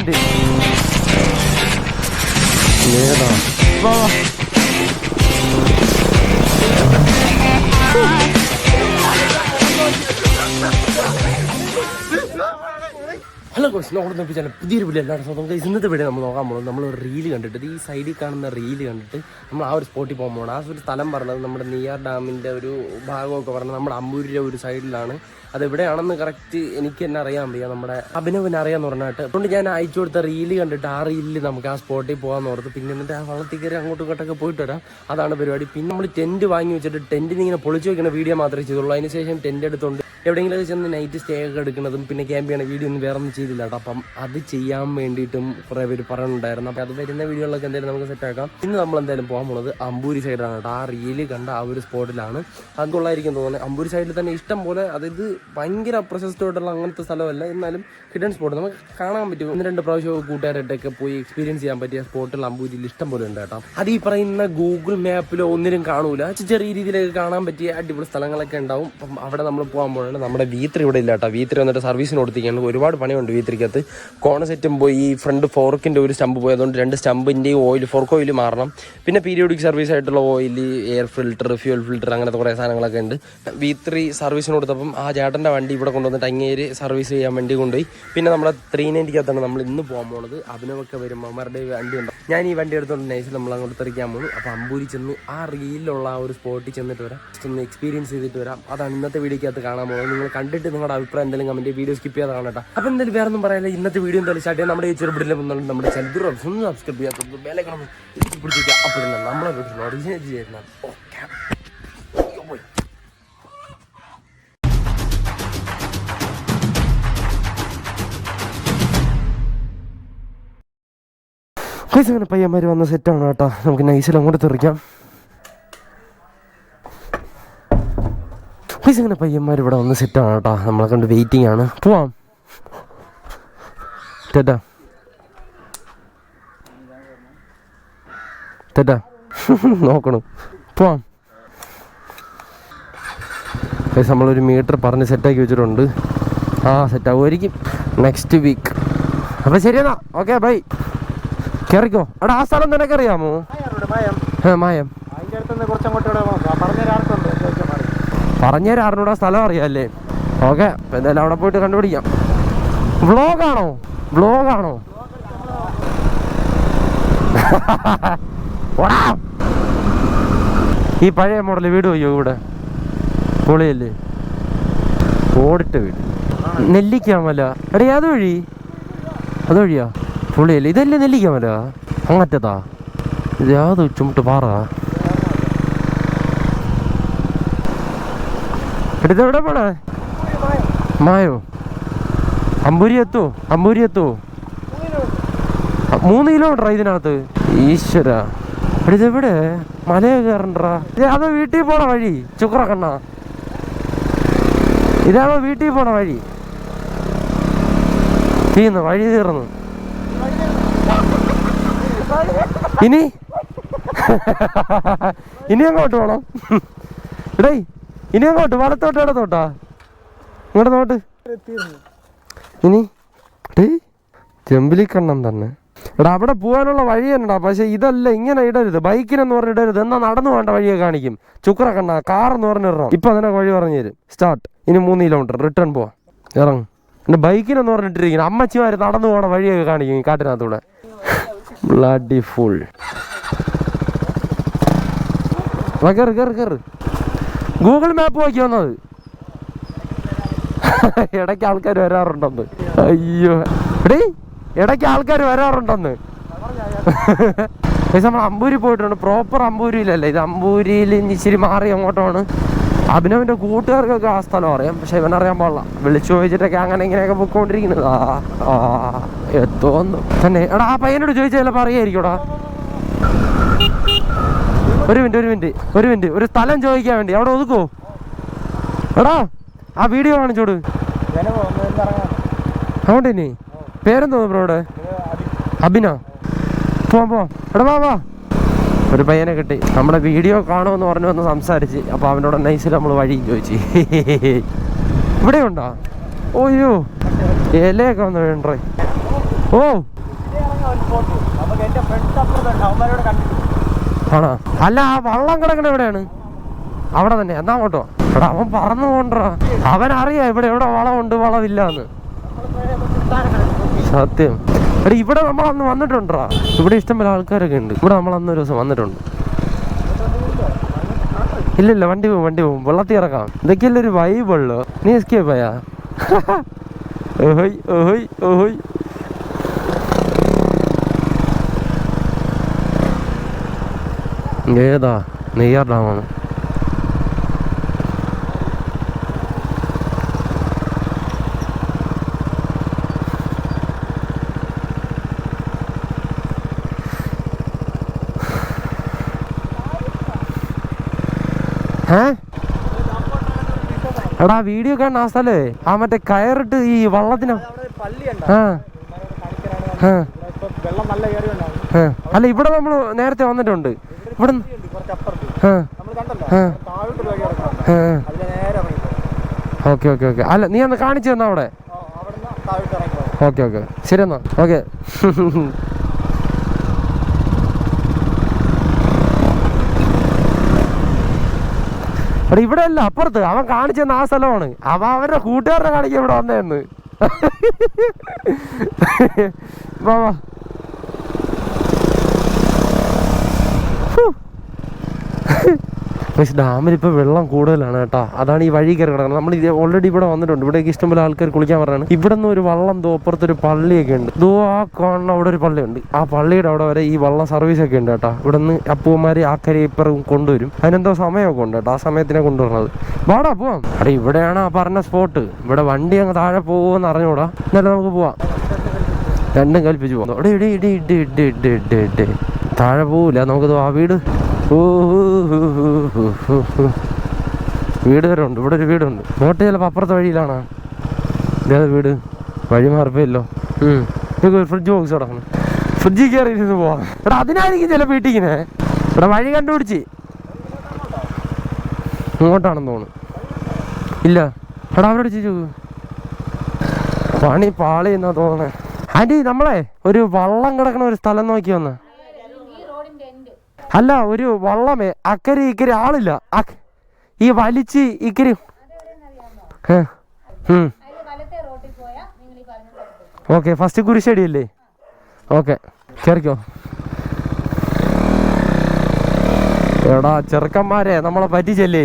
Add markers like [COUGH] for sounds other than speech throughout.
Minute ഏതാ വാ വാ ചില പുതിയൊരു വീഡിയോ എല്ലാവരും സ്വന്തം ഇന്നത്തെ വീഡിയോ നമ്മൾ നോക്കാൻ പോകുന്നത് നമ്മൾ ഒരു റീൽ കണ്ടിട്ട് ഈ സൈഡിൽ കാണുന്ന റീൽ കണ്ടിട്ട് നമ്മൾ ആ ഒരു സ്പോട്ടിൽ പോകാൻ പോകണം ആ ഒരു സ്ഥലം പറഞ്ഞത് നമ്മുടെ നെയ്യാർ ഡാമിന്റെ ഒരു ഭാഗമൊക്കെ പറഞ്ഞത് നമ്മുടെ അമ്പൂരിന്റെ ഒരു സൈഡിലാണ് അത് എവിടെയാണെന്ന് കറക്റ്റ് എനിക്ക് തന്നെ അറിയാൻ വയ്യ. നമ്മുടെ അഭിനവിന് അറിയാന്ന് പറഞ്ഞിട്ട്. അതുകൊണ്ട് ഞാൻ അയച്ചു കൊടുത്ത റീൽ കണ്ടിട്ട് ആ റീലിൽ നമുക്ക് ആ സ്പോട്ടിൽ പോകാൻ ഓർത്ത് പിന്നെ എന്നിട്ട് ആ വള്ളത്തിൽ കയറി അങ്ങോട്ടും ഇങ്ങോട്ടൊക്കെ പോയിട്ട് വരാം. അതാണ് പരിപാടി. പിന്നെ നമ്മൾ ടെന്റ് വാങ്ങി വെച്ചിട്ട് ടെന്റിന് ഇങ്ങനെ പൊളിച്ചു വെക്കുന്ന വീഡിയോ മാത്രമേ ചെയ്തുള്ളൂ. അതിനുശേഷം ടെന്റ് എടുത്തുകൊണ്ട് എവിടെയെങ്കിലും ചെന്ന് നൈറ്റ് സ്റ്റേ ഒക്കെ എടുക്കുന്നതും പിന്നെ ക്യാമ്പ് ചെയ്യണ വീഡിയോ ഒന്നും വേറെ ഒന്നും ചെയ്തില്ല അപ്പം അത് ചെയ്യാൻ വേണ്ടിയിട്ടും കുറേ പേര് പറയുന്നുണ്ടായിരുന്നു അപ്പം അത് വരുന്ന വീഡിയോകളൊക്കെ എന്തായാലും നമുക്ക് സെറ്റ് ആക്കാം. ഇന്ന് നമ്മൾ എന്തായാലും പോകാൻ പോകുന്നത് അമ്പൂരി സൈഡാണ് കേട്ടോ. ആ റീൽ കണ്ട ആ ഒരു സ്പോട്ടിലാണ്. അത് കൊള്ളായിരിക്കും തോന്നുന്നത് അമ്പൂരി സൈഡിൽ തന്നെ ഇഷ്ടം പോലെ അതായത് ഭയങ്കര പ്രശസ്തമായിട്ടുള്ള അങ്ങനത്തെ സ്ഥലമല്ല. എന്നാലും ഹിഡൻ സ്പോട്ട് നമുക്ക് കാണാൻ പറ്റും. ഒന്ന് രണ്ട് പ്രാവശ്യം കൂട്ടുകാരായിട്ടൊക്കെ പോയി എക്സ്പീരിയൻസ് ചെയ്യാൻ പറ്റിയ സ്പോട്ടുകൾ അമ്പൂരിയിൽ ഇഷ്ടം പോലെ ഉണ്ട് കേട്ടോ. അത് ഈ പറയുന്ന ഗൂഗിൾ മാപ്പിലോ ഒന്നിനും കാണൂല. ചെറിയ രീതിയിലൊക്കെ കാണാൻ പറ്റിയ അടിപൊളി സ്ഥലങ്ങളൊക്കെ ഉണ്ടാവും. അപ്പം അവിടെ നമ്മൾ പോകാൻ പോകുന്നത് നമ്മുടെ വീത്രി ഇവിടെ ഇല്ല കേട്ടോ. വീത്രി വന്നിട്ട് സർവീസിന് കൊടുത്തിരിക്കുകയാണ്. ഒരുപാട് പണിയുണ്ട് വീത്രിക്കകത്ത് കോണ സെറ്റും പോയി. ഈ ഫ്രണ്ട് ഫോർക്കിന്റെ ഒരു സ്റ്റമ്പ് പോയി അതുകൊണ്ട് രണ്ട് സ്റ്റമ്പിന്റെയും ഓയിൽ ഫോർക്ക് ഓയിൽ മാറണം. പിന്നെ പീരിയോഡിക് സർവീസ് ആയിട്ടുള്ള oil air filter fuel filter അങ്ങനത്തെ കുറേ സാധനങ്ങളൊക്കെ ഉണ്ട്. വീത്രി സർവീസിന് കൊടുത്തപ്പം ആ ചേട്ടന്റെ വണ്ടി ഇവിടെ കൊണ്ടുവന്നിട്ട് അങ്ങേര് സർവീസ് ചെയ്യാൻ വേണ്ടി കൊണ്ടുപോയി. പിന്നെ നമ്മുടെ ത്രീ നയന്റിക്കകത്താണ് നമ്മൾ ഇന്ന് പോകാൻ പോകുന്നത് അഭിനവൊക്കെ വരും അവന്മാരുടെ വണ്ടി ഉണ്ട്? ഞാൻ ഈ വണ്ടി എടുത്തോണ്ട് നൈസ് നമ്മൾ അങ്ങോട്ട് തെറിക്കാൻ പോകും അപ്പോൾ അമ്പൂരി ചെന്ന് ആ റീലിലുള്ള ആ ഒരു സ്പോട്ടിൽ ചെന്നിട്ട് വരാം. ജസ്റ്റ് ഒന്ന് എക്സ്പീരിയൻസ് ചെയ്തിട്ട് വരാം. അതാണ് ഇന്നത്തെ വീഡിയോക്കകത്ത് കാണാൻ പോകുന്നത്. നിങ്ങൾ കണ്ടിട്ട് നിങ്ങളുടെ അഭിപ്രായം എന്തെങ്കിലും കമന്റ് വീഡിയോ സ്കിപ്പ് ചെയ്യാതെ കാണട്ടോ. അപ്പോൾ എന്തായാലും വേറെ ഒന്നും പറയാനില്ല. ഇന്നത്തെ വീഡിയോ എന്തായാലും സ്റ്റാർട്ട് ചെയ്യാം. നമ്മുടെ ഈ ചെറുപിടിലെ വന്നുകൊണ്ട് നമ്മുടെ ഒന്ന് സബ്സ്ക്രൈബ് ചെയ്യാത്ത വേലക്കണം പിടിച്ചിട്ട് അപ്പോൾ നമ്മളെ വീട്ടിൽ ഒറിജിനേറ്റ് ചെയ്യുന്ന ഓക്കെ ഗൈസ് അങ്ങനെ പയ്യന്മാർ വന്ന സെറ്റാണ് കേട്ടോ നമുക്ക് നൈസിൽ അങ്ങോട്ട് തെറിക്കാം ഗൈസ് അങ്ങനെ പയ്യന്മാർ ഇവിടെ വന്ന് സെറ്റാണ് കേട്ടോ നമ്മളെ കൊണ്ട് വെയിറ്റിംഗ് ആണ് പോവാം തെറ്റാ തെറ്റാ നോക്കണം പോവാം ഗൈസ് നമ്മളൊരു മീറ്റർ പറഞ്ഞ് സെറ്റാക്കി വെച്ചിട്ടുണ്ട്. ആ സെറ്റാകുമായിരിക്കും നെക്സ്റ്റ് വീക്ക് അപ്പോൾ ശരിയെന്നാ ഓക്കെ ബൈ കയറിക്കോ അവിടെ ആ സ്ഥലം നിനക്ക് അറിയാമോ മായം. പറഞ്ഞുതരാം അറിഞ്ഞൂടാ സ്ഥലം അറിയാല്ലേ? ഓക്കെ എന്തായാലും അവിടെ പോയിട്ട് കണ്ടുപിടിക്കാം. വ്ളോഗാണോ? വ്ളോഗാണോ. [LAUGHS] ഈ പഴയ മോഡൽ വീട് പോയോ ഇവിടെ? പൊളിയല്ലേ? ഓടിട്ട വീട്. നെല്ലിക്കാമല്ല എടാ അത് വഴി? അത് വഴിയാ? പുളിയല്ലേ ഇതല്ലേ നെല്ലിക്കാമല അങ്ങറ്റതാ ഇത് യാത് ചുമട്ട് പാറ. ഇതെവിടെ പോണേ? മായോ? അമ്പൂരി എത്തോ? അമ്പൂരി എത്തോ? മൂന്ന് കിലോമീറ്റർ ഇതിനകത്ത്. ഈശ്വര. ഇതെവിടെ? മലയെ കയറണ്ടാ ഇതാണോ വീട്ടിൽ പോണ വഴി? ചുക്ര കണ്ണ. ഇതാണോ വീട്ടിൽ പോണ വഴി? തീർന്നു വഴി തീർന്നു. ഇനി? ഇനി അങ്ങോട്ട് പോണം? ഇടേ ഇനി അങ്ങോട്ട് വലത്തോട്ട് ഇടത്തോട്ടാ? ഇങ്ങോട്ട് നോട്ട് ഇനി? ഡേ ചെമ്പിലിക്കണ്ണം തന്നെ. എടാ അവിടെ പോകാനുള്ള വഴി തന്നെടാ പക്ഷെ ഇതല്ല ഇങ്ങനെ ഇടരുത്. ബൈക്കിനെന്ന് പറഞ്ഞ് ഇടരുത്. എന്നാ നടന്നു വേണ്ട വഴിയെ കാണിക്കും. ചുക്ര കണ്ണ കാർ എന്ന് പറഞ്ഞിടണം. ഇപ്പൊ അതിനെ വഴി പറഞ്ഞു തരും. സ്റ്റാർട്ട്. ഇനി മൂന്ന് കിലോമീറ്റർ റിട്ടേൺ പോവാ. ഇറങ്ങും. എന്റെ ബൈക്കിനെന്ന് പറഞ്ഞിട്ടിരിക്കുന്നു. അമ്മച്ചിമാര് നടന്നു പോണ വഴിയൊക്കെ കാണിക്കും ഈ കാട്ടിനകത്തൂടെ ബ്ലഡി ഫുൾ കയറ് കയറ് കയറ് ഗൂഗിൾ മാപ്പ് നോക്കി വന്നത് ഇടയ്ക്ക് ആൾക്കാർ വരാറുണ്ടെന്ന്. അയ്യോ. എടീ ഇടയ്ക്ക് ആൾക്കാർ വരാറുണ്ടെന്ന്. നമ്മൾ അമ്പൂരി പോയിട്ടുണ്ട്. പ്രോപ്പർ അമ്പൂരിയിലല്ലേ ഇത് അമ്പൂരിയിൽ ഇച്ചിരി മാറി അങ്ങോട്ടാണ് അഭിനവിന്റെ കൂട്ടുകാർക്കൊക്കെ ആ സ്ഥലം അറിയാം. പക്ഷെ അറിയാൻ പാടില്ല. വിളിച്ചു ചോദിച്ചിട്ടൊക്കെ അങ്ങനെ ഇങ്ങനെയൊക്കെ പൊക്കോണ്ടിരിക്കുന്നത്. ആ എത്തോന്നു തന്നെ എടാ ആ പയ്യനോട് ചോദിച്ചാൽ ചിലപ്പോൾ ഒരു മിനിറ്റ് ഒരു മിനിറ്റ് ഒരു മിനിറ്റ്. ഒരു സ്ഥലം ചോദിക്കാൻ വേണ്ടി. അവിടെ ഒതുക്കോ. എടാ ആ വീഡിയോ കാണിച്ചോട് അങ്ങോട്ട് ഇനി പേരെന്തോ ബ്രോ ഇവിടെ അഭിന. പോവാം പോവാം. എടാ വാ വാ. ഒരു പയ്യനെ കിട്ടി. നമ്മുടെ വീഡിയോ കാണുമെന്ന് പറഞ്ഞു വന്ന് സംസാരിച്ച്. അപ്പൊ അവനോട് നൈസിൽ നമ്മൾ വഴിയും ചോദിച്ചു. ഇവിടെ ഉണ്ടോ ഓയ്യോ ഇലയൊക്കെ വന്ന് വേണ്ടേ ഓ. ആണോ? അല്ല ആ വള്ളം കിടക്കണ എവിടെയാണ് അവിടെ തന്നെ. എന്നാ കേട്ടോ എടാ അവൻ പറന്നു പോണ്ടാ അവനറിയാം ഇവിടെ എവിടെ വളമുണ്ട് വളമില്ലാന്ന് സത്യം. എടാ ഇവിടെ നമ്മൾ അന്ന് വന്നിട്ടുണ്ടാ? ഇവിടെ ഇഷ്ടംപോലെ ആൾക്കാരൊക്കെ ഉണ്ട്. ഇവിടെ നമ്മൾ അന്ന് ഒരു ദിവസം വന്നിട്ടുണ്ട്. ഇല്ല ഇല്ല വണ്ടി പോകും വണ്ടി പോകും. വെള്ളത്തിൽ ഇറക്കാം ഇതൊക്കെയല്ലേ ഒരു വൈബ് ഉള്ളു. നീ എസ്കേപ്പ് ആയാ? [LAUGHS] ഓഹോയ് ഓഹോയ് ഓഹോയ്. ഏതാ? നെയ്യാർ ഡാമാണ്. എടാ വീഡിയോ കാണുന്ന ആ സ്ഥലേ? ആ മറ്റേ കയറിട്ട് ഈ വള്ളത്തിന്. അല്ല ഇവിടെ നമ്മൾ നേരത്തെ വന്നിട്ടുണ്ട്. ഇവിടെ ഓക്കെ ഓക്കെ ഓക്കെ. അല്ല നീ ഒന്ന് കാണിച്ചു തന്നെ അവിടെ? Okay okay. ശരി എന്നാ. ഓക്കെ. എടാ ഇവിടെ അല്ല അപ്പുറത്ത്. അവൻ കാണിച്ചെന്ന് ആ സ്ഥലമാണ്. അവ അവരുടെ കൂട്ടുകാരനെ കാണിക്കാൻ ഇവിടെ വന്നേന്ന്. [LAUGHS] വാ വാ. പക്ഷെ ഡാമിൽ ഇപ്പോൾ വെള്ളം കൂടുതലാണ് കേട്ടോ. അതാണ് ഈ വഴി കയറി കിടക്കുന്നത് നമ്മൾ ഓൾറെഡി ഇവിടെ വന്നിട്ടുണ്ട്. ഇവിടേക്ക് ഇഷ്ടംപോലെ ആൾക്കാർ കുളിക്കാൻ പറഞ്ഞാണ് ഇവിടെ നിന്ന് ഒരു വള്ളം ദോ അപ്പുറത്തൊരു പള്ളിയൊക്കെ ഉണ്ട്. ദോ ആ കാണുന്ന അവിടെ ഒരു പള്ളിയുണ്ട്. ആ പള്ളിയുടെ അവിടെ വരെ ഈ വള്ളം സർവീസ് ഒക്കെ ഉണ്ട് കേട്ടോ. ഇവിടെ നിന്ന് അപ്പൂമാര് ആക്കരെ ഇപ്പറും കൊണ്ടുവരും. അതിനെന്തോ സമയമൊക്കെ ഉണ്ട് കേട്ടോ. ആ സമയത്തിനെ കൊണ്ടുവരുന്നത്. വാടാ പോവാം. അവിടെ ഇവിടെയാണ് ആ പറഞ്ഞ സ്പോട്ട് ഇവിടെ വണ്ടി അങ്ങ് താഴെ പോകുമെന്ന് അറിഞ്ഞൂടാ. എന്നാലും നമുക്ക് പോവാം. രണ്ടും കൽപ്പിച്ച് പോകാം അവിടെ ഇടി ഇടി ഇടി ഇടി താഴെ പോവില്ല. നമുക്ക് ആ വീട്. വീട് വരെ ഉണ്ട്. ഇവിടെ ഒരു വീടുണ്ട്. നോട്ട് ചിലപ്പോൾ അപ്പുറത്തെ വഴിയിലാണ്. ഇതേത് വീട്. വഴി മാറിപ്പോയല്ലോ ഫ്രിഡ്ജ് ബോക്സ് കിടക്കണം ഫ്രിഡ്ജിൽ കയറി ഇരുന്ന് പോവാം. എടാ അതിനായിരിക്കും ചില വീട്ടിങ്ങനെ ഇവിടെ വഴി കണ്ടുപിടിച്ച്. ഇങ്ങോട്ടാണെന്ന് തോന്നുന്നു. ഇല്ല. എടാ അവരോട് ചോദിച്ചു പണി പാളിയെന്നാ എന്നാ തോന്നണേ ആന്റി നമ്മളെ ഒരു വള്ളം കിടക്കണ ഒരു സ്ഥലം നോക്കി വന്ന്. അല്ല ഒരു വള്ളമേ. അക്കരെ ഇക്കരെ ആളില്ല. ഈ വലിച്ച് ഇക്കരെ ഓക്കെ ഫസ്റ്റ് കുരിശടിയല്ലേ? ഓക്കെ കയറിക്കോ എടാ ചെറുക്കന്മാരെ നമ്മളെ പറ്റിച്ചല്ലേ?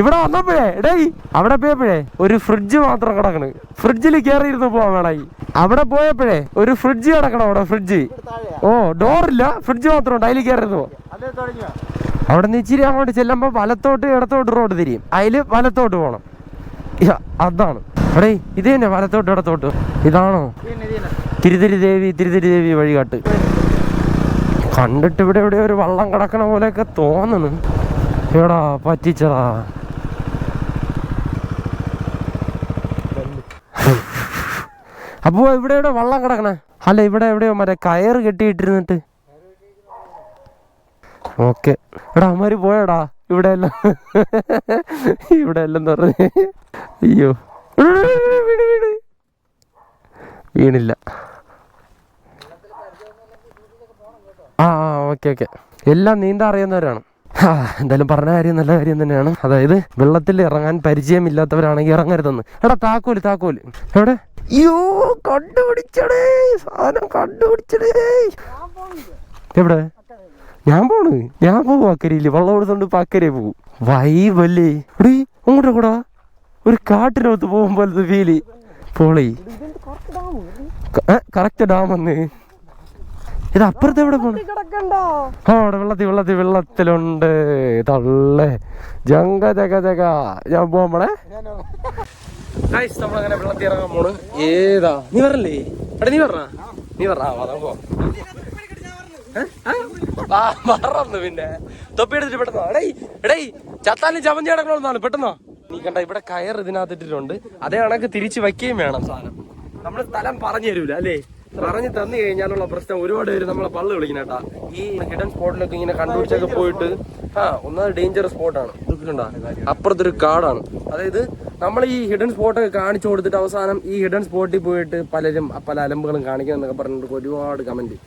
ഇവിടെ വന്നപ്പോഴേ ഡേയ് അവിടെ പോയപ്പോഴേ ഒരു ഫ്രിഡ്ജ് മാത്രം കിടക്കണ്. ഫ്രിഡ്ജിൽ കയറി ഇരുന്ന് പോവാൻ വേണായി അവിടെ പോയപ്പോഴേ ഒരു ഫ്രിഡ്ജ് കിടക്കണം അവിടെ ഫ്രിഡ്ജ് ഓ ഡോറില്ല ഫ്രിഡ്ജ് മാത്രം ഉണ്ട് അതിൽ കയറി ഇരുന്ന് പോവാം അതേ അവിടെ നിന്ന് ഇച്ചിരി അങ്ങോട്ട് ചെല്ലുമ്പോൾ വലത്തോട്ട് ഇടത്തോട്ട് റോഡ് തിരിയും. അതിൽ വലത്തോട്ട് പോകണം അതാണ്. അവിടെ ഇത് തന്നെ വലത്തോട്ട് ഇടത്തോട്ട്. ഇതാണോ? തിരുതിരി ദേവി തിരുതിരി ദേവി വഴികാട്ട്. കണ്ടിട്ട് ഇവിടെ ഇവിടെ ഒരു വള്ളം കിടക്കണ പോലെയൊക്കെ തോന്നുന്നു. എടാ പറ്റിച്ചതാ അപ്പോ ഇവിടെ ഇവിടെ വള്ളം കിടക്കണേ? അല്ല ഇവിടെ എവിടെയോ മറ്റേ കയറ് കെട്ടിയിട്ടിരുന്നിട്ട്. ഓക്കെ. എടാ അമ്മര് പോയടാ. ഇവിടെ എല്ലാം. ഇവിടെ എല്ലാം തുറന്ന് അയ്യോ. വീണില്ല. ആ ആ ഓക്കെ ഓക്കെ. എല്ലാം നീന്താൻ അറിയുന്നവരാണ്. എന്തായാലും പറഞ്ഞ കാര്യം നല്ല കാര്യം തന്നെയാണ്. അതായത് വെള്ളത്തിൽ ഇറങ്ങാൻ പരിചയമില്ലാത്തവരാണെങ്കിൽ ഇറങ്ങരുതെന്ന്. എടാ താക്കോൽ താക്കോൽ. എവിടെ? അയ്യോ കണ്ടുപിടിച്ചടേ. സാധനം കണ്ടുപിടിച്ചടേ. എവിടെ? ഞാൻ പോണ്. ഞാൻ പോകും അക്കരയിൽ. വെള്ളം കൊടുത്തോണ്ട് ഇപ്പൊ അക്കരെ പോകും വൈബല്ലേ. എടീ അങ്ങോട്ട് കൂടാ. ഒരു കാട്ടിനകത്ത് പോകുമ്പോലത്തെ ഫീൽ പോളി. കറക്റ്റ് ഡാം വന്ന്. ഇത് അപ്പുറത്ത് എവിടെ പോണ? ആ വെള്ളത്തി വെള്ളത്തിൽ വെള്ളത്തിലുണ്ട്. തള്ളേ. ജങ്ക ജഗ ജഗ. ഞാൻ പോവാൻ നമ്മളങ്ങനെ വെള്ളത്തിൽ ഇറങ്ങാൻ പോണ്. ഏതാ? നീ പറഞ്ഞല്ലേ എടാ നീ പറഞ്ഞ നീ പറഞ്ഞു പിന്നെ. തൊപ്പി എടുത്തിട്ട് പെട്ടെന്നോ? എടേ എടേ ചത്താലും ചമഞ്ഞ് കിടക്കണമെന്നാണ് പെട്ടെന്നോ? നീ കണ്ട ഇവിടെ കയർ ഇതിനകത്തിട്ടിട്ടുണ്ട്. അതേ കണക്ക് തിരിച്ചു വയ്ക്കുകയും വേണം സാധനം. നമ്മൾ സ്ഥലം പറഞ്ഞു തരൂല അല്ലേ? പറഞ്ഞു തന്നു കഴിഞ്ഞാലുള്ള പ്രശ്നം ഒരുപാട് പേര് നമ്മളെ പള്ളി വിളിക്കണേട്ടാ ഈ ഹിഡൻ സ്പോട്ടിലൊക്കെ ഇങ്ങനെ കണ്ടുപിടിച്ചൊക്കെ പോയിട്ട് ആ ഒന്നാമത് ഡേഞ്ചർ സ്പോട്ടാണ് ഇതൊക്കെയുണ്ടാ അപ്പുറത്തൊരു കാടാണ്. അതായത് നമ്മൾ ഈ ഹിഡൻ സ്പോട്ടൊക്കെ കാണിച്ചു കൊടുത്തിട്ട് അവസാനം ഈ ഹിഡൻ സ്പോട്ടിൽ പോയിട്ട് പലരും പല അലമ്പുകളും കാണിക്കണം എന്നൊക്കെ പറഞ്ഞിട്ട് ഒരുപാട് കമന്റ്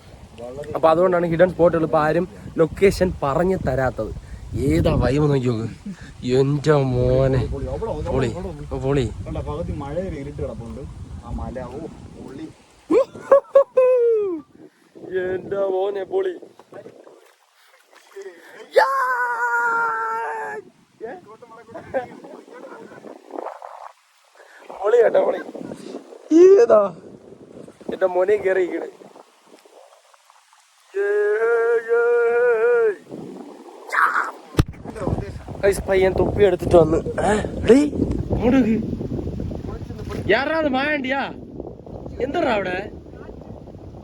അപ്പൊ അതുകൊണ്ടാണ് ഹിഡൻ സ്പോട്ടുകൾ ഇപ്പൊ ആരും ലൊക്കേഷൻ പറഞ്ഞു തരാത്തത്. ഏതാ വൈബ് നോക്കി നോക്ക്. എന്റെ മോനെ. പൊളി. പൊളി. എന്റെ മോനെ പൊളി. പൊളി കേട്ടോ പൊളി. ഏതാ? എന്റെ മോനെ കയറിയിരിക്കണ് പയ്യൻ തൊപ്പി എടുത്തിട്ട് വന്ന്. യാറാത് മായണ്ടിയാ. എന്താ അവിടെ?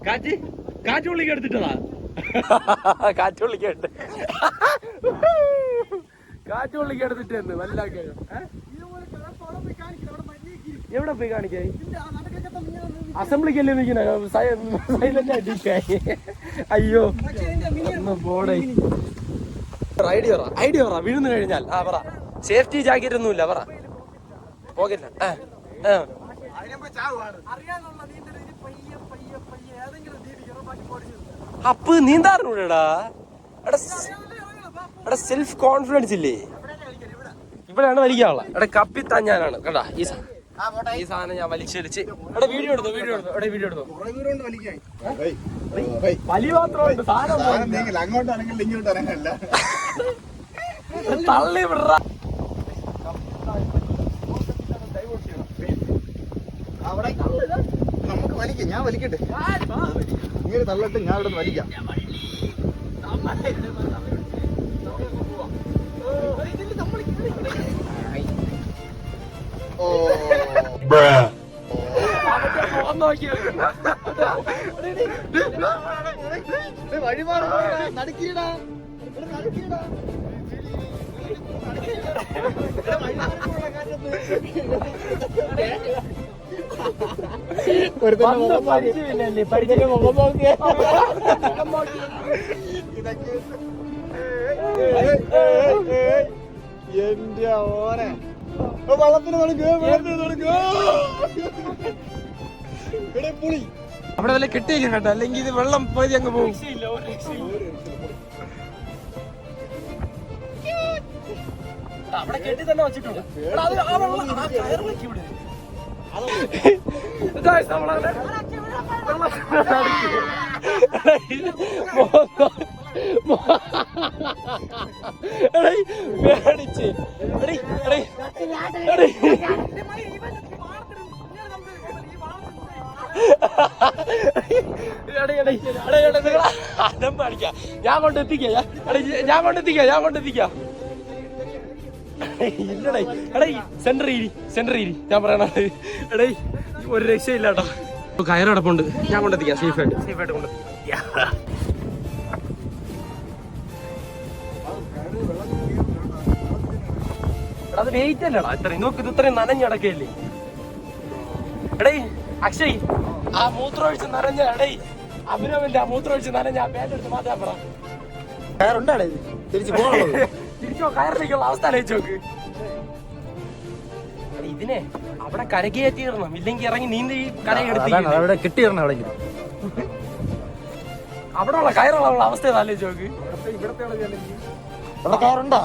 കാറ്റ് കാറ്റ് ഉള്ളിക്ക് എടുത്തിട്ടതാ കാറ്റ് വിളിക്കണ്ട് കാറ്റ് ഉള്ളിക്ക് എടുത്തിട്ട് വല്ലാക്ക എവിടെ പോയി കാണിക്കായി അസംബ്ലിക്കല്ലേ നിൽക്കുന്ന സൈലന്റ് ആയിട്ടിരിക്കായി അയ്യോ. പോടേ. ഐഡിയ പറ ഐഡിയ പറ. വീഴുന്നു കഴിഞ്ഞാൽ. ആ പറ. സേഫ്റ്റി ജാക്കറ്റ് ഒന്നുമില്ല പറ. പോകില്ല ആ ആ. അപ്പ് നീന്താറിനൂടെടാ എടാ? എടാ സെൽഫ് കോൺഫിഡൻസ് ഇല്ലേ? ഇവിടെയാണ് വലിക്കാനുള്ള എടാ കപ്പിത്താൻ ഞാനാണ്. കേട്ടാ ഈ ഈ സാധനം ഞാൻ വലിച്ചടിച്ച് എടാ വീഡിയോ എടുത്തു വീഡിയോ എടുത്തു എടാ വീഡിയോ എടുത്തു. വലി മാത്രമുണ്ട് സാധനം തള്ളി വിടറ അവിടെ നമുക്ക് വലിക്കാം ഞാൻ വലിക്കട്ടെ? ഇങ്ങനെ തള്ളട്ട് ഞാൻ ഇവിടെ വലിക്കാം. ഓ. വഴി നടക്കിയടാ നടക്കിയടാ എന്റെ ഓനെ വള്ളത്തിന് പുളി. അവിടെ വല്ല കെട്ടിയിരിക്കണം കേട്ടോ. അല്ലെങ്കിൽ ഇത് വെള്ളം പതി അങ്ങ് പോകും. അവിടെ കെട്ടി തന്നെ വെച്ചിട്ടുണ്ട്. പേടിച്ച്. ഞാൻ കൊണ്ടെത്തിക്കാം ഞാൻ കൊണ്ടെത്തിക്കാം ഞാൻ കൊണ്ടെത്തിക്കാം ഇല്ലടേ. എടേ സെന്റർ ഇരി സെന്റർ ഇരി. ഞാൻ പറയണത് എടേ ഒരു രക്ഷയില്ല കേട്ടോ കയറ് കിടപ്പുണ്ട്. ഞാൻ കൊണ്ടെത്തിക്കാം സേഫ് ആയിട്ട്. സേഫ് ആയിട്ട് കൊണ്ട് അത് വെയിറ്റ് അല്ലടാ. ഇത്രയും നോക്ക് ഇത് ഇത്രയും നനഞ്ഞടക്കല്ലേ എടേ അക്ഷയ് ആ മൂത്രമൊഴിച്ച് നനഞ്ഞ എടേ അഭിനവന്റെ ആ മൂത്രമൊഴിച്ച് നനഞ്ഞ ആ പേരെടുത്ത് എടുത്ത് മാറ്റാൻ പറ. കയറുണ്ടാടേ തിരിച്ചു പോകാനുള്ളത്. കയറിലേക്കുള്ള അവസ്ഥ ഇതിനെ അവിടെ കരകയറ്റിയിടണം. ഇല്ലെങ്കിൽ ഇറങ്ങി നീന്തി കരയെടുത്ത് അവിടെ അവിടെ അവിടെ ഉള്ള കയറുള്ള അവസ്ഥ ഒന്ന് ആലോചിച്ച് നോക്ക് അവിടെ കയറുണ്ടോ?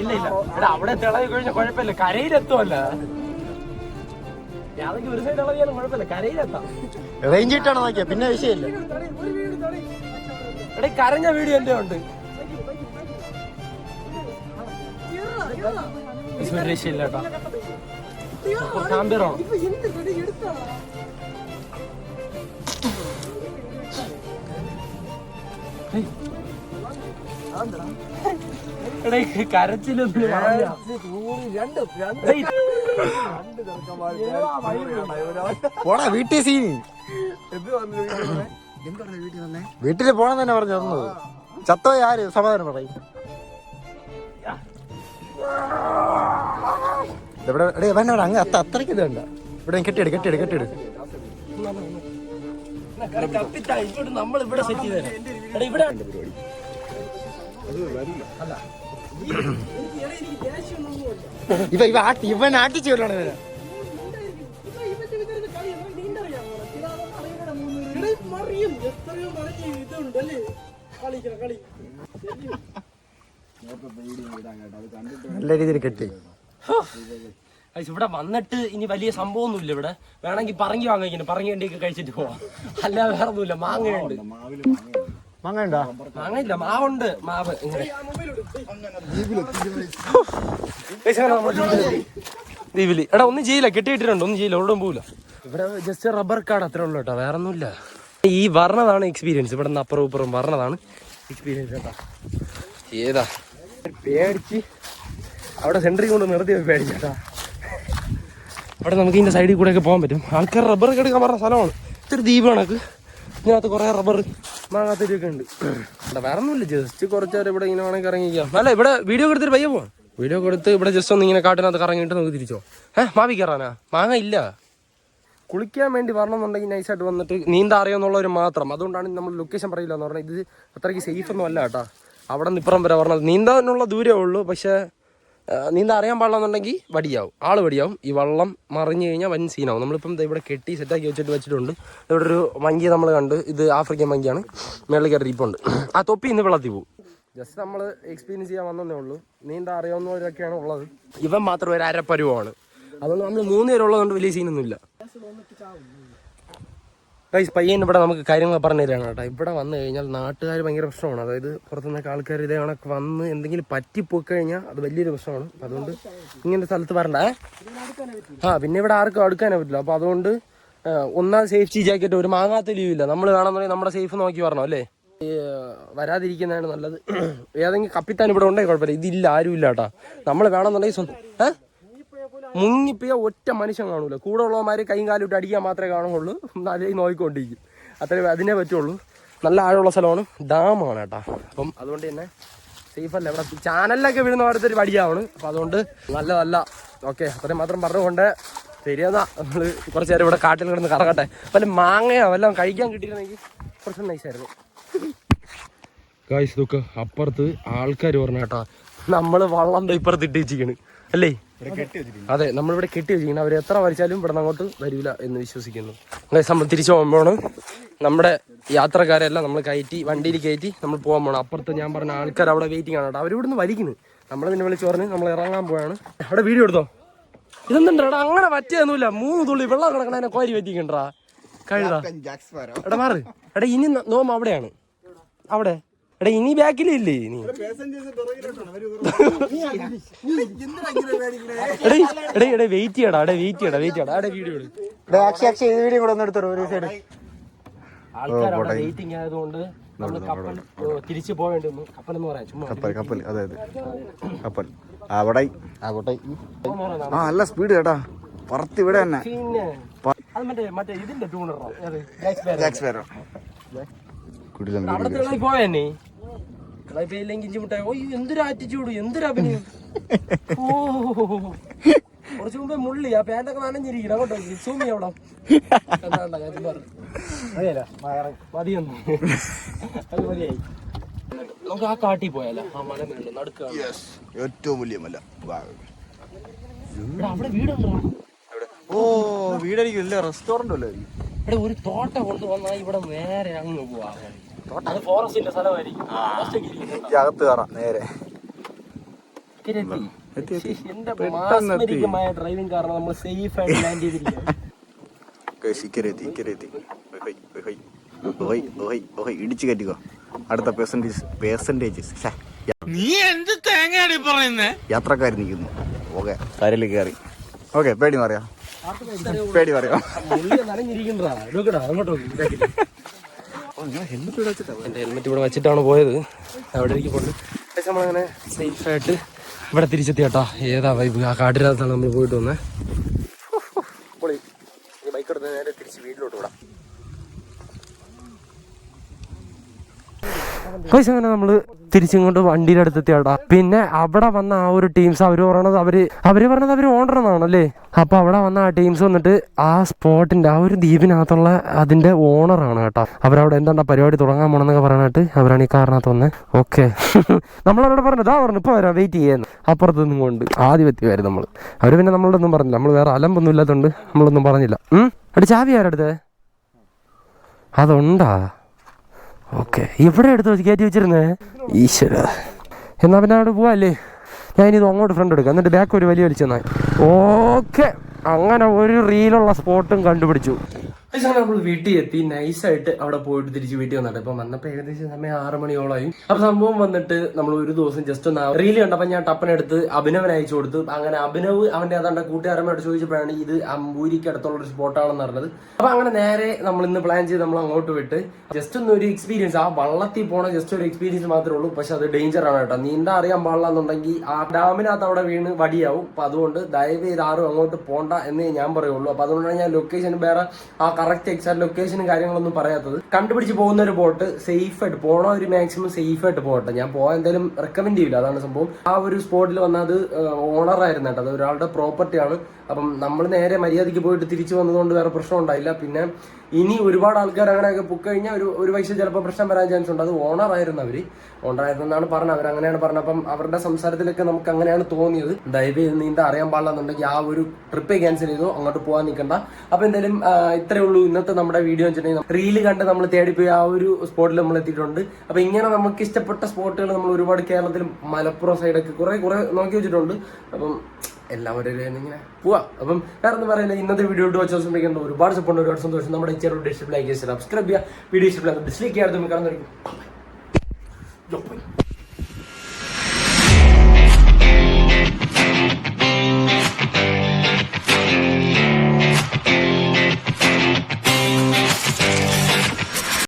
ഇല്ല ഇല്ല. എടാ അവിടെ തിളകി കഴിഞ്ഞാൽ കുഴപ്പമില്ല. കരയിലെത്തുമല്ല യാതൊക്കെ ഒരു സൈഡ് ഇളകിയാലും കുഴപ്പമില്ല. കരയിലെത്താം. റേഞ്ച് ഇട്ടാണ് നോക്കിയാ? പിന്നെ വിഷയമില്ല. ഇവിടെ കരഞ്ഞ വീഡിയോ എന്റെ ഉണ്ട്. ഒരു രക്ഷയില്ല കേട്ടോ. കരച്ചിലൊന്നും ഈ- പോടാ വീട്ടിൽ സീനി. വീട്ടിൽ പോണെന്ന് തന്നെ പറഞ്ഞു തന്നത്. ചത്തോ ആര്? സമാധാനം പറയും. ഇവിടെ എടേ വേണ്ട വേണ്ട അങ്ങ് അത്ത അത്രയ്ക്ക് ഇത് വേണ്ട ഇവിടെ കെട്ടിയെടു കെട്ടിയെടു കെട്ടിയെടു. അല്ല ഇവ ഇവ ആട്ടി ഇവൻ ആട്ടിച്ചു കൊല്ലാണ് ഇവനെ. നല്ല രീതിയിൽ കെട്ടി. ഇവിടെ വന്നിട്ട് ഇനി വലിയ സംഭവമൊന്നുമില്ല ഇവിടെ. വേണമെങ്കിൽ പറങ്ങി വാങ്ങിക്കുന്നു പറങ്ങി വണ്ടിയൊക്കെ കഴിച്ചിട്ട് പോവാം. അല്ല വേറെ ഒന്നുമില്ല മാങ്ങയുണ്ട്? മാങ്ങ ഉണ്ടോ മാങ്ങയില്ല. മാവുണ്ട്. മാവ്. ദ്വീപിൽ എടാ ഒന്നും ചെയ്യില്ല. കെട്ടിയിട്ടിട്ടുണ്ട്. ഒന്നും ചെയ്യില്ല. ഒരിടും പോവില്ല. ഇവിടെ ജസ്റ്റ് റബ്ബർ കാർഡ് അത്രേ ഉള്ളൂ കേട്ടോ. വേറെ ഒന്നുമില്ല ഈ വർണതാണ് എക്സ്പീരിയൻസ് ഇവിടെ നിന്ന് അപ്പുറം ഇപ്പുറം വർണതാണ് എക്സ്പീരിയൻസ് കേട്ടോ. ഏതാ? പേടിച്ച് അവിടെ സെന്ററിൽ കൊണ്ട് നിർത്തി പേടിച്ചേട്ടാ അവിടെ നമുക്ക് ഇതിന്റെ സൈഡിൽ കൂടെ ഒക്കെ പോകാൻ പറ്റും. ആൾക്കാർ റബ്ബർ ഒക്കെ എടുക്കാൻ പറഞ്ഞ സ്ഥലമാണ്. ഇത്തിരി ദ്വീപ് കണക്ക്. ഇതിനകത്ത് കുറേ റബ്ബർ മാങ്ങാത്തൊക്കെ ഉണ്ട്. ഇവിടെ വേറെ ഒന്നുമില്ല ജസ്റ്റ് കുറച്ച് നേരം ഇവിടെ ഇങ്ങനെ വേണമെങ്കിൽ ഇറങ്ങിക്കാം അല്ല ഇവിടെ വീഡിയോ എടുത്തിട്ട് പയ്യ പോവാം. വീഡിയോ കൊടുത്ത് ഇവിടെ ജസ്റ്റ് ഒന്ന് ഇങ്ങനെ കാട്ടിനകത്ത് കറങ്ങിയിട്ട് നമുക്ക് തിരിച്ചോ ഏഹ് മാവി കയറാനാ? മാങ്ങ ഇല്ല. കുളിക്കാൻ വേണ്ടി വരണമെന്നുണ്ടെങ്കിൽ നൈസായിട്ട് വന്നിട്ട് നീന്താ എന്നുള്ളവർ മാത്രം. അതുകൊണ്ടാണ് നമ്മൾ ലൊക്കേഷൻ പറയില്ല എന്ന് പറഞ്ഞാൽ ഇത് അത്രയ്ക്ക് സേഫ് ഒന്നും അല്ല കേട്ടാ. അവിടെ നിന്ന് ഇപ്പുറം വരെ പറഞ്ഞത് നീന്താനുള്ള ദൂരമേ ഉള്ളൂ പക്ഷേ നീന്താൻ അറിയാൻ പാടില്ലെന്നുണ്ടെങ്കിൽ വടിയാവും. ആൾ വടിയാവും. ഈ വള്ളം മറിഞ്ഞു കഴിഞ്ഞാൽ വൻ സീനാവും. നമ്മളിപ്പം ഇവിടെ കെട്ടി സെറ്റാക്കി വെച്ചിട്ട് വെച്ചിട്ടുണ്ട്. ഇവിടെ ഒരു മങ്കി നമ്മൾ കണ്ട് ഇത് ആഫ്രിക്കൻ മങ്കിയാണ് മേളിൽ കയറി ഇരിപ്പുണ്ട്. ആ തൊപ്പി ഇന്ന് വെള്ളത്തിൽ പോകും ജസ്റ്റ് നമ്മൾ എക്സ്പീരിയൻസ് ചെയ്യാൻ വന്നതേ ഉള്ളൂ. നീന്താൻ അറിയാവുന്നവരൊക്കെയാണ് ഉള്ളത്. ഇവൻ മാത്രം ഒരു അരപ്പരുവാണ്. അതുകൊണ്ട് നമ്മൾ മൂന്ന് പേരുള്ളതുകൊണ്ട് വലിയ സീനൊന്നുമില്ല ഗൈസ് പയ്യൻ ഇവിടെ നമുക്ക് കാര്യങ്ങൾ പറഞ്ഞു തരാണ് കേട്ടോ. ഇവിടെ വന്നു കഴിഞ്ഞാൽ നാട്ടുകാർ ഭയങ്കര പ്രശ്നമാണ്. അതായത് പുറത്തുനിന്നൊക്കെ ആൾക്കാർ ഇതേ കണക്ക് വന്ന് എന്തെങ്കിലും പറ്റിപ്പോയി കഴിഞ്ഞാൽ അത് വലിയൊരു പ്രശ്നമാണ്. അതുകൊണ്ട് ഇങ്ങനത്തെ സ്ഥലത്ത് വരണ്ട? ആ പിന്നെ ഇവിടെ ആർക്കും അടുക്കാനേ പറ്റില്ല. അപ്പോൾ അതുകൊണ്ട് ഒന്നാം സേഫ്റ്റി ജാക്കറ്റ് ഒരു മാങ്ങാത്ത ലീവില്ല. നമ്മൾ വേണമെന്നുണ്ടെങ്കിൽ നമ്മുടെ സേഫ് നോക്കി വരണം അല്ലേ? വരാതിരിക്കുന്നതാണ് നല്ലത്. ഏതെങ്കിലും കപ്പിത്താൻ ഇവിടെ ഉണ്ടെങ്കിൽ കുഴപ്പമില്ല. ഇതില്ല ആരുമില്ല കേട്ടോ. നമ്മൾ വേണമെന്നുണ്ടെങ്കിൽ സ്വന്തം ഏ? മുങ്ങിപ്പോയ ഒറ്റ മനുഷ്യൻ കാണൂല. കൂടെ ഉള്ളവന്മാർ കൈയും അടിക്കാൻ മാത്രമേ കാണുള്ളൂ. നല്ല നോക്കിക്കൊണ്ടിരിക്കും അത്രയും അതിനെ പറ്റുള്ളൂ. നല്ല ആഴമുള്ള സ്ഥലമാണ്. ഡാമാണ് കേട്ടാ. അപ്പം അതുകൊണ്ട് തന്നെ സേഫ് അല്ല ഇവിടെ ചാനലിലൊക്കെ വീഴുന്ന അടുത്തൊരു വടിയാണ് അപ്പം അതുകൊണ്ട് നല്ലതല്ല ഓക്കെ അത്രയും മാത്രം പറഞ്ഞുകൊണ്ട് ശരിയെന്നാ. നമ്മൾ കുറച്ച് നേരം ഇവിടെ കാട്ടിൽ കിടന്ന് കറങ്ങട്ടെ. വല്ല മാങ്ങയോ വല്ലതും കഴിക്കാൻ കിട്ടിയിരുന്നെങ്കിൽ കുറച്ച് നൈസായിരുന്നു ഗായ്സ് ഇതൊക്കെ അപ്പുറത്ത് ആൾക്കാർ പറഞ്ഞ കേട്ടാ. നമ്മൾ വള്ളം ഇപ്പുറത്ത് ഇട്ട് വെച്ചിരിക്കണ് അല്ലേ? അതെ നമ്മളിവിടെ കെട്ടി വെച്ചിരിക്കുന്നത് അവർ എത്ര വരച്ചാലും ഇവിടെ അങ്ങോട്ട് വരില്ല എന്ന് വിശ്വസിക്കുന്നു. നമ്മൾ തിരിച്ചു പോകുമ്പോഴാണ് നമ്മുടെ യാത്രക്കാരെല്ലാം നമ്മൾ കയറ്റി വണ്ടിയിൽ കയറ്റി നമ്മൾ പോകാൻ പോകണം അപ്പുറത്ത് ഞാൻ പറഞ്ഞ ആൾക്കാർ അവിടെ വെയിറ്റിംഗ് ആണ് കേട്ടോ അവരിവിടുന്ന് വലിക്കുന്നു നമ്മളെ നിന്നെ വിളിച്ച് പറഞ്ഞ് നമ്മൾ ഇറങ്ങാൻ പോവാണ്. അവിടെ വീഡിയോ എടുത്തോ? ഇതെന്താ അങ്ങനെ പറ്റിയൊന്നുമില്ല. മൂന്ന് തുള്ളി വെള്ളം കിടക്കണ കോരി പറ്റിക്കണ്ടാ കഴുതാ എടാ മാറ്. എടാ ഇനി നോം നോമ്പ് അവിടെയാണ്. അവിടെ. എടാ ഇനി ബാക്കിലില്ലേ ഇനി? എടേ എടേ എടേ വെയിറ്റ് ചെയ്യടാ എടേ വെയിറ്റ് ചെയ്യടാ വെയിറ്റ് ചെയ്യടാ. വീഡിയോ എടു അക്ഷയ അക്ഷയ ഈ വീഡിയോ കൂടെ ഒന്ന് എടുത്തോ ഒരു സൈഡ് ആൾക്കാർ അവിടെ വെയിറ്റിംഗ് ആയതുകൊണ്ട് നമ്മൾ കപ്പൽ തിരിച്ചു പോകേണ്ടി വന്നു കപ്പൽ എന്ന് പറയാം ചുമ്മാ കപ്പൽ കപ്പൽ അതെ അതെ. കപ്പൽ. അവിടെ. ആകോട്ടെ ആ നല്ല സ്പീഡ് കേട്ടാ. പുറത്ത് ഇവിടെ തന്നെ. അത് മറ്റേ മറ്റേ ഇതിന്റെ ട്യൂണറോ ജാക്സ് പാരോ കുടിലം അവിടെ തിളങ്ങി പോയെന്നെ ഇല്ലെങ്കിൽ ഇഞ്ചി മുട്ടായി. ഓ എന്തൊരു ആറ്റിറ്റ്യൂഡ് എന്തൊരു അഭിനയം. ഓ. കുറച്ചു മുമ്പേ മുള്ളി ആ പാന്റൊക്കെ നനഞ്ഞിരിക്കണം കേട്ടോ. സൂം ചെയ്യണം എന്നാണ്ടാ ഞാൻ ചുമ്മാ പറഞ്ഞു. മതിയല്ല മതിയൊന്നും. അത് മതിയായി. നമുക്ക് ആ കാട്ടി പോയാലോ? ആ മല മേളിൽ നടുക്കാണ് ഏറ്റവും വലിയ മല. അവിടെ വീടുണ്ടോ ഓ വീടായിരിക്കും ഇല്ല റെസ്റ്റോറന്റ് അല്ലേ ഇവിടെ ഒരു തോട്ട കൊണ്ടുവന്നാൽ ഇവിടെ നേരെ അങ്ങ് പോവാ. അത് ഫോറസ്റ്റിന്റെ സ്ഥലമായിരിക്കും. അകത്ത് കയറാം നേരെ. ഡ്രൈവിംഗ് കാരണം നമ്മൾ സേഫ് ആയിട്ട് ലാൻഡ് ഇടിച്ചു കയറ്റിക്കോ. അടുത്ത പെർസെന്റേജ് നീ എന്ത് തേങ്ങയാണ് പറയുന്നേ? യാത്രക്കാരി നിൽക്കുന്നു. ഓക്കെ കരയിൽ കയറി. ഓക്കെ പേടി പറയാ പേടി പറയാം. ഹെൽമെറ്റ് ഇവിടെ വെച്ചിട്ടാ എന്റെ ഹെൽമെറ്റ് ഇവിടെ വെച്ചിട്ടാണ് പോയത്. അവിടെ കൊണ്ട് പക്ഷെ നമ്മളങ്ങനെ സേഫ് ആയിട്ട് ഇവിടെ തിരിച്ചെത്തി കേട്ടോ. ഏതാ വൈബ് ആ കാട്ടിനകത്താണ് നമ്മൾ പോയിട്ട് വന്നേ പൊളി ബൈക്ക് എടുത്ത് പൈസ അങ്ങനെ നമ്മൾ തിരിച്ചിങ്ങോട്ട് വണ്ടിയുടെ അടുത്തെത്തിയാടാ പിന്നെ അവിടെ വന്ന ആ ഒരു ടീംസ് അവർ പറയണത് അവർ അവർ പറഞ്ഞത് അവർ ഓണർ എന്നാണല്ലേ? അപ്പൊ അവിടെ വന്ന ആ ടീംസ് വന്നിട്ട് ആ സ്പോട്ടിന്റെ ആ ഒരു ദ്വീപിനകത്തുള്ള അതിന്റെ ഓണറാണ് കേട്ടോ. അവരവിടെ എന്താ പരിപാടി തുടങ്ങാൻ പോണെന്നൊക്കെ പറയാനായിട്ട് അവരാണ് ഈ കാരണത്ത് വന്നത് ഓക്കെ [LAUGHS] നമ്മളവരോട് പറഞ്ഞു ഇതാ പറഞ്ഞു ഇപ്പൊ വരാം വെയിറ്റ് ചെയ്യുന്നു. അപ്പുറത്ത് നിന്നും കൊണ്ട് ആദ്യം എത്തിയായിരുന്നു നമ്മൾ അവർ പിന്നെ നമ്മളോടൊന്നും പറഞ്ഞില്ല. നമ്മൾ വേറെ അലമ്പൊന്നും ഇല്ലാത്തതുകൊണ്ട് നമ്മളൊന്നും പറഞ്ഞില്ല. ഉം? അവിടെ ചാവി ആരെടുത്തേ അതുണ്ടാ? ഓക്കെ. ഇവിടെ എടുത്ത് വെച്ച് കയറ്റി വെച്ചിരുന്നേ? ഈശ്വര. എന്നാ പിന്നെ അവിടെ പോവാല്ലേ? ഞാൻ ഇനി ഇത് അങ്ങോട്ട് ഫ്രണ്ട് എടുക്കാം. എന്നിട്ട് ബാക്ക് ഒരു വലിയ വലിച്ചെന്നാൽ ഓക്കെ. അങ്ങനെ ഒരു റീലുള്ള സ്പോട്ടും കണ്ടുപിടിച്ചു. നമ്മൾ വീട്ടിൽ എത്തി നൈസായിട്ട് അവിടെ പോയിട്ട് തിരിച്ച് വീട്ടിൽ വന്നിട്ട് അപ്പൊ വന്നപ്പോ ഏകദേശം സമയം ആറ് മണിയോളായി അപ്പൊ സംഭവം വന്നിട്ട് നമ്മൾ ഒരു ദിവസം ജസ്റ്റ് ഒന്ന് റീൽ കണ്ടപ്പോ ഞാൻ ടപ്പനെടുത്ത് അഭിനവൻ അയച്ചു കൊടുത്തു. അങ്ങനെ അഭിനവ് അവന്റെ അതാണ്ട് കൂട്ടുകാരമായിട്ട് ചോദിച്ചപ്പോഴാണ് ഇത് അമ്പൂരിക്ക് അടുത്തുള്ള ഒരു സ്പോട്ടാണെന്ന് പറഞ്ഞത്. അപ്പൊ അങ്ങനെ നേരെ നമ്മൾ ഇന്ന് പ്ലാൻ ചെയ്ത് നമ്മൾ അങ്ങോട്ട് വിട്ട് ജസ്റ്റ് ഒന്ന് ഒരു എക്സ്പീരിയൻസ് ആ വള്ളത്തിൽ പോണ ജസ്റ്റ് ഒരു എക്സ്പീരിയൻസ് മാത്രമേ ഉള്ളൂ. പക്ഷെ അത് ഡേഞ്ചർ ആണ് കേട്ടോ. നീന്താ അറിയാൻ പാടില്ല എന്നുണ്ടെങ്കിൽ ആ ഡാമിനകത്ത് അവിടെ വീണ് വടിയാവും. അപ്പൊ അതുകൊണ്ട് ദയവ് ചെയ്ത് ആരും അങ്ങോട്ട് പോണ്ട എന്നേ ഞാൻ പറയുള്ളൂ. അപ്പൊ അതുകൊണ്ടാണ് ഞാൻ ലൊക്കേഷൻ വേറെ ആ കറക്റ്റ് എക്സാക്ട് ലൊക്കേഷനും കാര്യങ്ങളൊന്നും പറയാത്തത്. കണ്ടുപിടിച്ച് പോകുന്ന ഒരു ബോട്ട് സേഫ് ആയിട്ട് പോണ? ഒരു മാക്സിമം സേഫ് ആയിട്ട് പോകട്ടെ. ഞാൻ പോകാൻ എന്തായാലും റെക്കമെൻഡ് ചെയ്യില്ല. അതാണ് സംഭവം. ആ ഒരു സ്പോട്ടിൽ വന്നത് ഓണർ ആയിരുന്നു കേട്ടോ. അത് ഒരാളുടെ പ്രോപ്പർട്ടിയാണ് അപ്പം നമ്മൾ നേരെ മര്യാദയ്ക്ക് പോയിട്ട് തിരിച്ചു വന്നതുകൊണ്ട് വേറെ പ്രശ്നം ഉണ്ടായില്ല. പിന്നെ ഇനി ഒരുപാട് ആൾക്കാർ അങ്ങനെയൊക്കെ പൊക്ക് കഴിഞ്ഞാൽ ഒരു ഒരു പൈസ ചിലപ്പോൾ പ്രശ്നം വരാൻ ചാൻസ് ഉണ്ട്. അത് ഓണർ ആയിരുന്നു അവർ ഓണർ ആയിരുന്നെന്നാണ് പറഞ്ഞത്. അവർ അങ്ങനെയാണ് പറഞ്ഞത്. അപ്പം അവരുടെ സംസാരത്തിലൊക്കെ നമുക്ക് അങ്ങനെയാണ് തോന്നിയത്. ദയവ് ചെയ്ത് നീന്ത അറിയാൻ പാടില്ലെന്നുണ്ടെങ്കിൽ ആ ഒരു ട്രിപ്പ് ക്യാൻസൽ ചെയ്തു. അങ്ങോട്ട് പോകാൻ നിൽക്കണ്ട. അപ്പം എന്തായാലും ഇത്രയേ ഉള്ളൂ. ഇന്നത്തെ നമ്മുടെ വീഡിയോ വെച്ചിട്ടുണ്ടെങ്കിൽ റീൽ കണ്ട് നമ്മൾ തേടിപ്പോയി ആ ഒരു സ്പോട്ടിൽ നമ്മൾ എത്തിയിട്ടുണ്ട്. അപ്പം ഇങ്ങനെ നമുക്ക് ഇഷ്ടപ്പെട്ട സ്പോട്ടുകൾ നമ്മൾ ഒരുപാട് കേരളത്തിലും മലപ്പുറം സൈഡൊക്കെ കുറേ കുറേ നോക്കി വെച്ചിട്ടുണ്ട്. അപ്പം എല്ലാവരും ഇങ്ങനെ പോവാം. അപ്പം വേറെ ഒന്നും പറയുന്നത് ഇന്നത്തെ വീഡിയോ ഇട്ട് വെച്ചാൽ ദിവസം ഒരുപാട് സപ്പോർട്ട് ഒരുപാട് സന്തോഷം. നമ്മുടെ ചെറിയ ഡിസ്ട്രിപ്പ് ലൈക്ക് ചെയ്യുക സബ്സ്ക്രൈബ് ചെയ്യുക വീഡിയോ ഇഷ്ടപ്പെടുക ഡിസ്ലൈക്ക് ചെയ്യാതെ നമുക്ക് കടന്നു